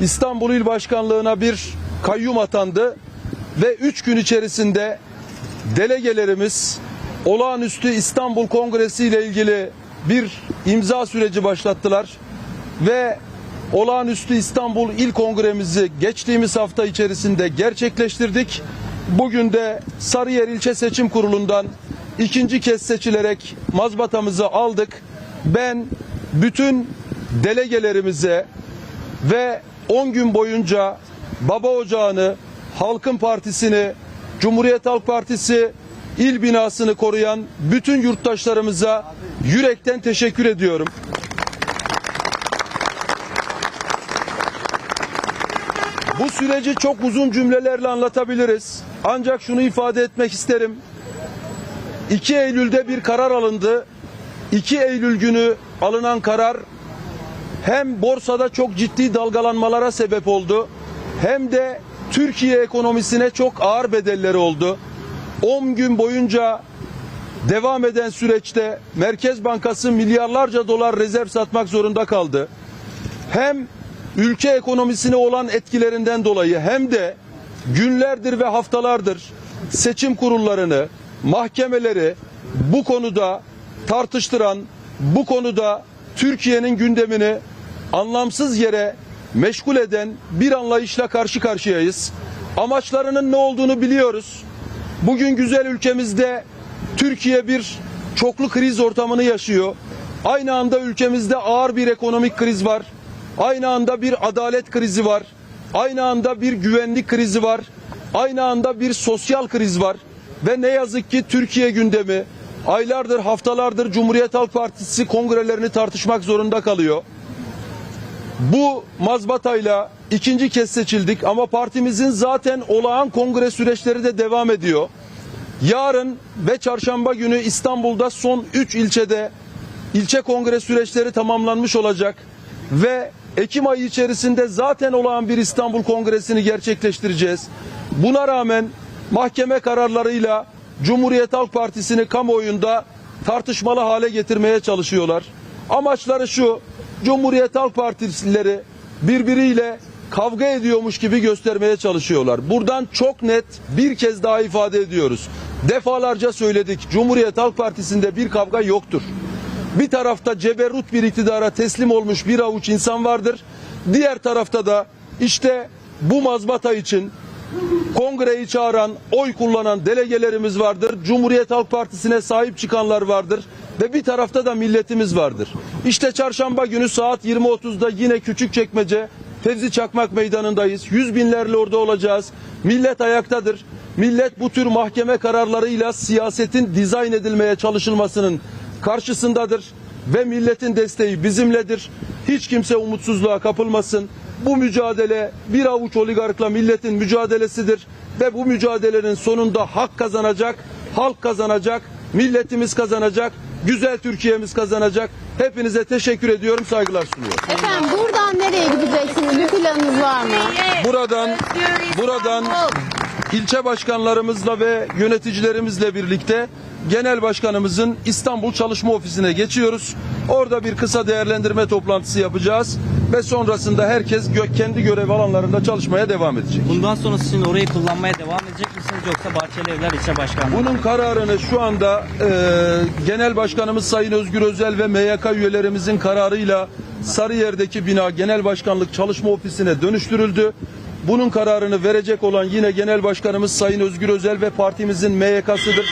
İstanbul İl Başkanlığı'na bir kayyum atandı ve 3 gün içerisinde delegelerimiz olağanüstü İstanbul Kongresi ile ilgili bir imza süreci başlattılar ve olağanüstü İstanbul İl Kongremizi geçtiğimiz hafta içerisinde gerçekleştirdik. Bugün de Sarıyer İlçe Seçim Kurulu'ndan ikinci kez seçilerek mazbatamızı aldık. Ben bütün delegelerimize ve 10 gün boyunca Baba Ocağı'nı, Halkın Partisi'ni, Cumhuriyet Halk Partisi il binasını koruyan bütün yurttaşlarımıza yürekten teşekkür ediyorum. Bu süreci çok uzun cümlelerle anlatabiliriz. Ancak şunu ifade etmek isterim. 2 Eylül'de bir karar alındı. 2 Eylül günü alınan karar hem borsada çok ciddi dalgalanmalara sebep oldu hem de Türkiye ekonomisine çok ağır bedelleri oldu. 10 gün boyunca devam eden süreçte Merkez Bankası milyarlarca dolar rezerv satmak zorunda kaldı. Hem ülke ekonomisine olan etkilerinden dolayı hem de günlerdir ve haftalardır seçim kurullarını, mahkemeleri bu konuda tartıştıran, bu konuda Türkiye'nin gündemini anlamsız yere meşgul eden bir anlayışla karşı karşıyayız. Amaçlarının ne olduğunu biliyoruz. Bugün güzel ülkemizde Türkiye bir çoklu kriz ortamını yaşıyor. Aynı anda ülkemizde ağır bir ekonomik kriz var. Aynı anda bir adalet krizi var. Aynı anda bir güvenlik krizi var. Aynı anda bir sosyal kriz var. Ve ne yazık ki Türkiye gündemi aylardır, haftalardır Cumhuriyet Halk Partisi kongrelerini tartışmak zorunda kalıyor. Bu mazbatayla ikinci kez seçildik ama partimizin zaten olağan kongre süreçleri de devam ediyor. Yarın ve çarşamba günü İstanbul'da son 3 ilçede ilçe kongre süreçleri tamamlanmış olacak ve Ekim ayı içerisinde zaten olağan bir İstanbul Kongresi'ni gerçekleştireceğiz. Buna rağmen mahkeme kararlarıyla Cumhuriyet Halk Partisi'ni kamuoyunda tartışmalı hale getirmeye çalışıyorlar. Amaçları şu, Cumhuriyet Halk Partilileri birbiriyle kavga ediyormuş gibi göstermeye çalışıyorlar. Buradan çok net bir kez daha ifade ediyoruz. Defalarca söyledik. Cumhuriyet Halk Partisi'nde bir kavga yoktur. Bir tarafta ceberrut bir iktidara teslim olmuş bir avuç insan vardır. Diğer tarafta da işte bu mazbata için kongreyi çağıran, oy kullanan delegelerimiz vardır. Cumhuriyet Halk Partisi'ne sahip çıkanlar vardır. Ve bir tarafta da milletimiz vardır. İşte çarşamba günü saat 20.30'da yine Küçükçekmece Fevzi Çakmak Meydanı'ndayız. Yüz binlerle orada olacağız. Millet ayaktadır. Millet bu tür mahkeme kararlarıyla siyasetin dizayn edilmeye çalışılmasının karşısındadır. Ve milletin desteği bizimledir. Hiç kimse umutsuzluğa kapılmasın. Bu mücadele bir avuç oligarkla milletin mücadelesidir. Ve bu mücadelenin sonunda hak kazanacak, halk kazanacak, milletimiz kazanacak, güzel Türkiye'miz kazanacak. Hepinize teşekkür ediyorum, saygılar sunuyorum. Efendim buradan nereye gideceksiniz? Bir planınız var mı? Buradan buradan ilçe başkanlarımızla ve yöneticilerimizle birlikte genel başkanımızın İstanbul Çalışma Ofisi'ne geçiyoruz. Orada bir kısa değerlendirme toplantısı yapacağız ve sonrasında herkes gö- kendi görev alanlarında çalışmaya devam edecek. Bundan sonra sizin orayı kullanmaya devam edecek misiniz yoksa Bahçeli Evler İlçe Başkanlığı? Bunun kararını şu anda e, Genel Başkanımız Sayın Özgür Özel ve MYK üyelerimizin kararıyla Sarıyer'deki bina Genel Başkanlık Çalışma Ofisi'ne dönüştürüldü. Bunun kararını verecek olan yine Genel Başkanımız Sayın Özgür Özel ve partimizin MYK'sıdır.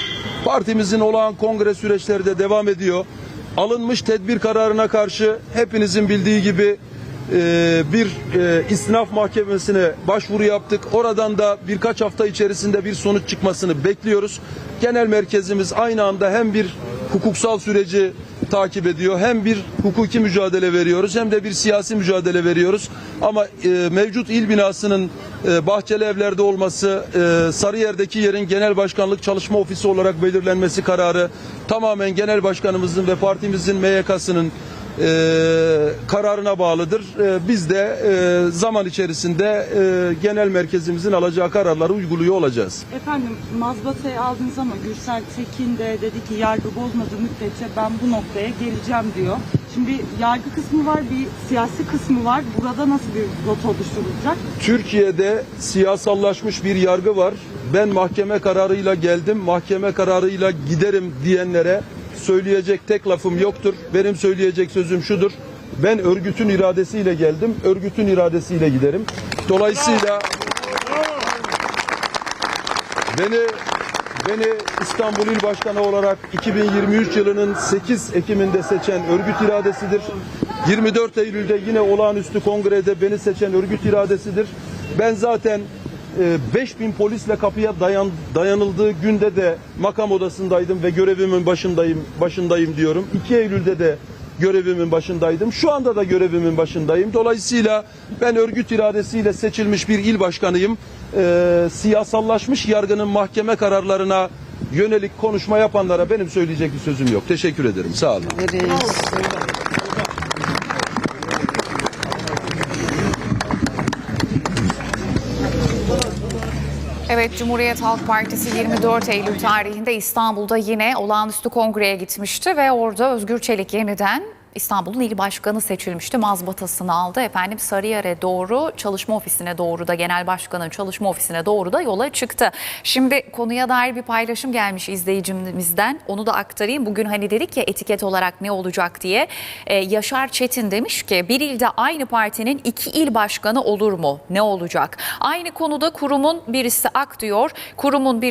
Partimizin olağan kongre süreçleri de devam ediyor. Alınmış tedbir kararına karşı hepinizin bildiği gibi e, bir e, istinaf mahkemesine başvuru yaptık. Oradan da birkaç hafta içerisinde bir sonuç çıkmasını bekliyoruz. Genel merkezimiz aynı anda hem bir hukuksal süreci takip ediyor hem bir hukuki mücadele veriyoruz hem de bir siyasi mücadele veriyoruz. Ama e, mevcut il binasının e, Bahçeli Evler'de olması, e, Sarıyer'deki yerin Genel Başkanlık Çalışma Ofisi olarak belirlenmesi kararı tamamen Genel Başkanımızın ve partimizin MYK'sının e, kararına bağlıdır. E, biz de e, zaman içerisinde e, genel merkezimizin alacağı kararları uyguluyor olacağız. Efendim mazbatayı aldınız ama Gürsel Tekin de dedi ki yargı bozmadığı müddetçe ben bu noktaya geleceğim diyor. Şimdi yargı kısmı var, bir siyasi kısmı var. Burada nasıl bir rota oluşturulacak? Türkiye'de siyasallaşmış bir yargı var. Ben mahkeme kararıyla geldim, mahkeme kararıyla giderim diyenlere söyleyecek tek lafım yoktur. Benim söyleyecek sözüm şudur. Ben örgütün iradesiyle geldim, örgütün iradesiyle giderim. Dolayısıyla beni beni İstanbul İl Başkanı olarak 2023 yılının 8 Ekim'inde seçen örgüt iradesidir. 24 Eylül'de yine olağanüstü kongrede beni seçen örgüt iradesidir. Ben zaten e, 5000 polisle kapıya dayan, dayanıldığı günde de makam odasındaydım ve görevimin başındayım başındayım diyorum. 2 Eylül'de de görevimin başındaydım. Şu anda da görevimin başındayım. Dolayısıyla ben örgüt iradesiyle seçilmiş bir il başkanıyım. Ee, siyasallaşmış yargının mahkeme kararlarına yönelik konuşma yapanlara benim söyleyecek bir sözüm yok. Teşekkür ederim. Sağ olun. Evet, Cumhuriyet Halk Partisi 24 Eylül tarihinde İstanbul'da yine olağanüstü kongreye gitmişti ve orada Özgür Çelik yeniden İstanbul'un il başkanı seçilmişti. Mazbatasını aldı. Efendim Sarıyer'e doğru çalışma ofisine doğru da genel başkanın çalışma ofisine doğru da yola çıktı. Şimdi konuya dair bir paylaşım gelmiş izleyicimizden. Onu da aktarayım. Bugün hani dedik ya etiket olarak ne olacak diye. Ee, Yaşar Çetin demiş ki bir ilde aynı partinin iki il başkanı olur mu? Ne olacak? Aynı konuda kurumun birisi ak diyor. Kurumun bir